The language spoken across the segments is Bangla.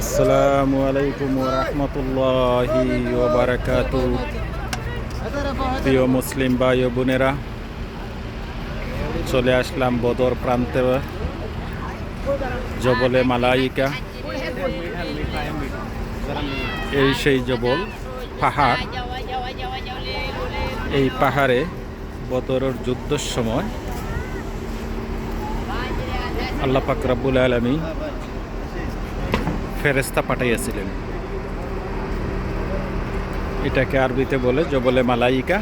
আসসালামু আলাইকুম রহমতুল্লাহি ওবরাকাত প্রিয় মুসলিম ভাই ও বোনেরা, চলে আসলাম বদর প্রান্তে। জবলে মালাইকা। এই সেই জবল, পাহাড়। এই পাহাড়ে বদরের যুদ্ধের সময় আল্লাহ পাক রাব্বুল আলমী ফেরেস্তা পাঠাইয়াছিলেন। এটাকে আরবিতে বলে জবলে মালাইকা।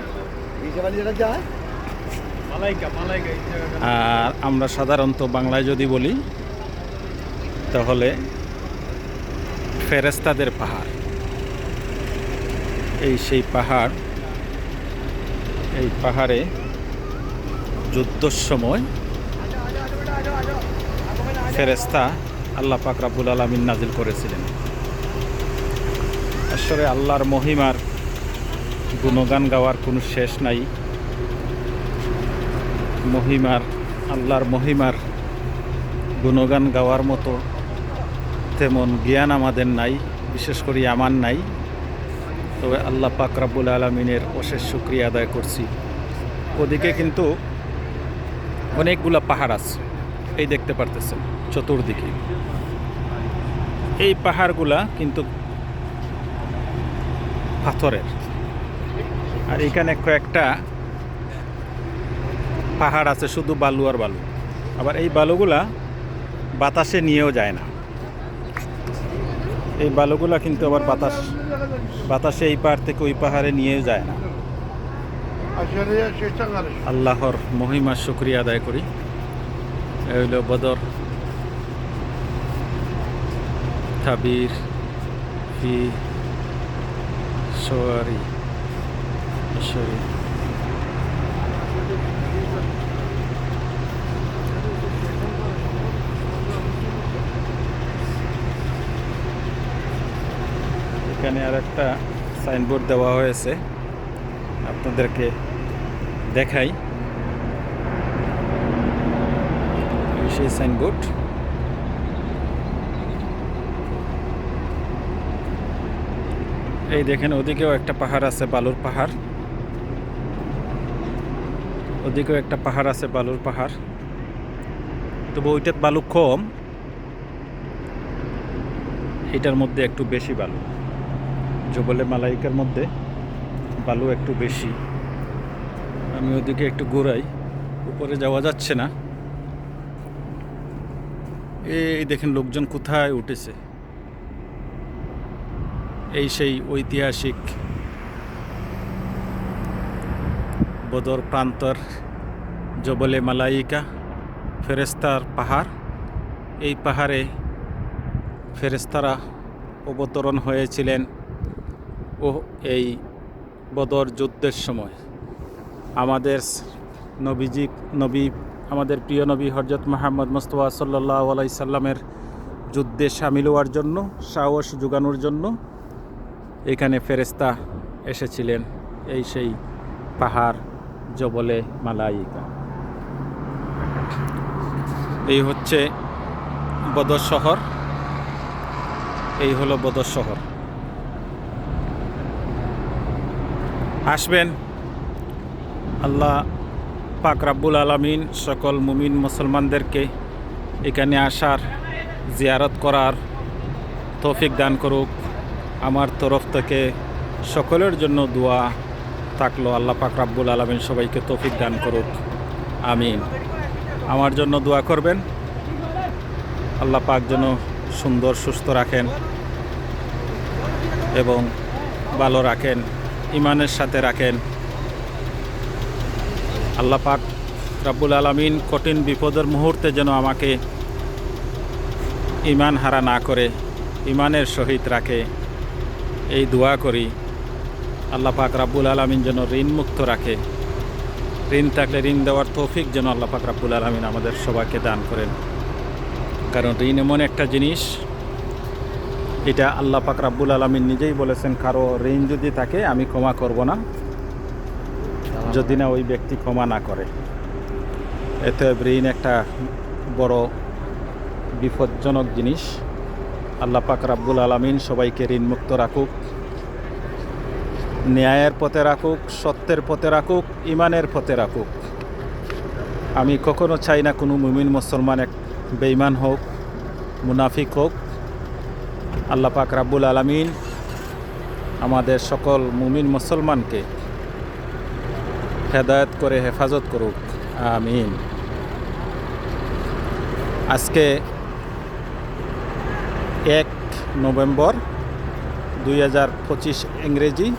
আর আমরা সাধারণত বাংলায় যদি বলি তাহলে ফেরেস্তাদের পাহাড়। এই সেই পাহাড় এই পাহাড়ে যুদ্ধর সময় ফেরেস্তা আল্লাহ পাক রাব্বুল আলমিন নাজিল করেছিলেন। আসলে আল্লাহর মহিমার গুণগান গাওয়ার কোনো শেষ নাই। মহিমার, আল্লাহর মহিমার গুণগান গাওয়ার মতো তেমন জ্ঞান আমাদের নাই, বিশেষ করে আমার নাই। তবে আল্লাহ পাক রাব্বুল আলমিনের অশেষ শুক্রিয়া আদায় করছি। ওদিকে কিন্তু অনেকগুলা পাহাড় আছে, এই দেখতে পারতেছেন। চতুর্দিকে। এই পাহাড়গুলা কিন্তু পাথরের। আর এখানে কয়েকটা পাহাড় আছে, শুধু বালু আর বালু। আবার এই বালুগুলা বাতাসে নিয়েও যায় না। এই বালুগুলা কিন্তু আবার বাতাস, বাতাসে এই পাহাড় থেকে ওই পাহাড়ে নিয়েও যায় না. আল্লাহর মহিমা শুক্রিয়া আদায় করি। এই হইল বদর। তাবির ফি সোয়ারি সরি এখানে আর একটা সাইনবোর্ড দেওয়া হয়েছে। আপনাদেরকে দেখাই। সেই সাইনবোর্ড এই দেখেন, ওদিকেও একটা পাহাড় আছে, বালুর পাহাড়। ওদিকেও একটা পাহাড় আছে, বালুর পাহাড়। তবে ওইটার বালু কম। এটার মধ্যে একটু বেশি বালু। জবলে মালাইকার মধ্যে বালু একটু বেশি। আমি ওদিকে একটু ঘোরাই, উপরে যাওয়া যাচ্ছে না। এই দেখেন, লোকজন কোথায় উঠেছে? এই সেই ঐতিহাসিক বদর প্রান্তর জবলে মালাইকা ফেরেস্তার পাহাড়। এই পাহাড়ে ফেরেস্তারা অবতরণ হয়েছিলেন ও এই বদর যুদ্ধের সময়। আমাদের নবীজি, নবী, আমাদের প্রিয় নবী হরজত মোহাম্মদ মোস্তফা সাল্লাহ আলাই সাল্লামের যুদ্ধে সামিল হওয়ার জন্য, সাহস যোগানোর জন্য এখানে ফেরেস্তা এসেছিলেন, এই সেই পাহাড় জবলে মালাইকা এই হচ্ছে বদর শহর, এই হলো বদর শহর। আসবেন, আল্লাহ পাক রাব্বুল আলমিন সকল মুমিন মুসলমানদেরকে এখানে আসার, জিয়ারত করার তৌফিক দান করুক। আমার তরফ থেকে সকলের জন্য দোয়া থাকল। আল্লাহ পাক রাব্বুল আলমিন সবাইকে তৌফিক দান করুক। আমিন। আমার জন্য দোয়া করবেন। আল্লাহ পাক যেন সুন্দর, সুস্থ রাখেন এবং ভালো রাখেন ইমানের সাথে রাখেন। আল্লাহ পাক রাব্বুল আলমিন কঠিন বিপদের মুহূর্তে যেন আমাকে ইমান হারা না করে ইমানের সহিত রাখে। এই দোয়া করি, আল্লাহ পাক রাব্বুল আলমিন যেন ঋণ মুক্ত রাখে। ঋণ থাকলে ঋণ দেওয়ার তৌফিক যেন আল্লাহ পাক রাব্বুল আলমিন আমাদের সবাইকে দান করেন। কারণ ঋণ এমন একটা জিনিস, এটা আল্লাহ পাক রাব্বুল আলমিন নিজেই বলেছেন, কারও ঋণ যদি থাকে, আমি ক্ষমা করব না। যদি না, ওই ব্যক্তি ক্ষমা না করে। এতে ঋণ একটা বড় বিপজ্জনক জিনিস। আল্লাহ পাক রাব্বুল আলমিন সবাইকে ঋণমুক্ত রাখুক, ন্যায়ের পথে রাখুক, সত্যের পথে রাখুক ইমানের পথে রাখুক। আমি কখনো চাই না কোনো মুমিন মুসলমান এক বেইমান হোক, মুনাফিক হোক। আল্লাহ পাক রাব্বুল আলমিন আমাদের সকল মুমিন মুসলমানকে হেদায়ত করে হেফাজত করুক। আমিন। আজকে এক নভেম্বর দুই হাজার পঁচিশ ইংরেজি,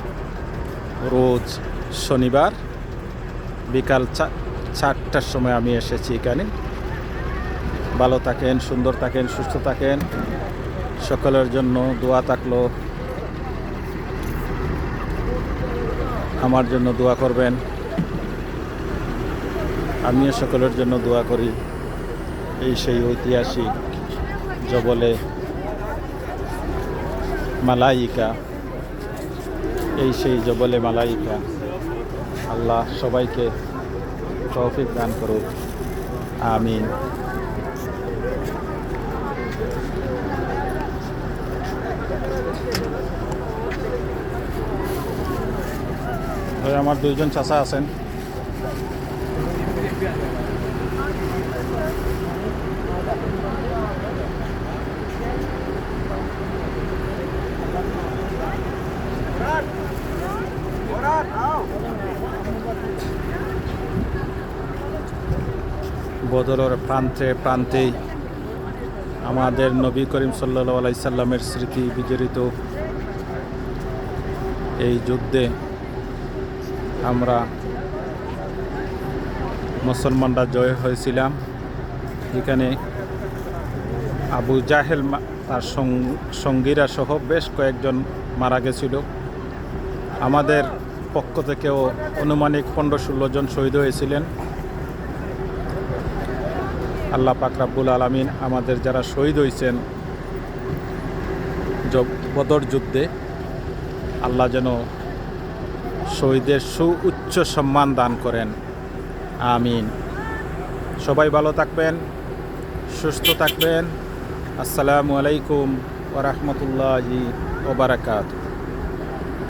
রোজ শনিবার, বিকাল চারটার সময় আমি এসেছি এখানে। ভালো থাকেন, সুন্দর থাকেন, সুস্থ থাকেন। সকলের জন্য দোয়া থাকল। আমার জন্য দোয়া করবেন। আমিও সকলের জন্য দোয়া করি। এই সেই ঐতিহাসিক জবলে মালাইকা, এই সেই জবলে মালাইকা। আল্লাহ সবাইকে তৌফিক দান করুক। ওই আমার দুইজন চাচা আছেন। বদরের প্রান্তে প্রান্তেই আমাদের নবী করিম সাল্লা আলাইসাল্লামের স্মৃতি বিজড়িত। এই যুদ্ধে আমরা মুসলমানরা জয় হয়েছিলাম। এখানে আবু জাহেল তার সঙ্গীরা সহ বেশ কয়েকজন মারা গেছিল। আমাদের পক্ষ থেকেও আনুমানিক পনেরো ষোলো জন শহীদ হয়েছিলেন। আল্লাহ পাক রাব্বুল আলমিন আমাদের যারা শহীদ হয়েছেন বদর যুদ্ধে, আল্লাহ যেন শহীদের সুউচ্চ সম্মান দান করেন। আমিন। সবাই ভালো থাকবেন, সুস্থ থাকবেন। আসসালামু আলাইকুম ওরহমতুল্লাহি ওবরাকাত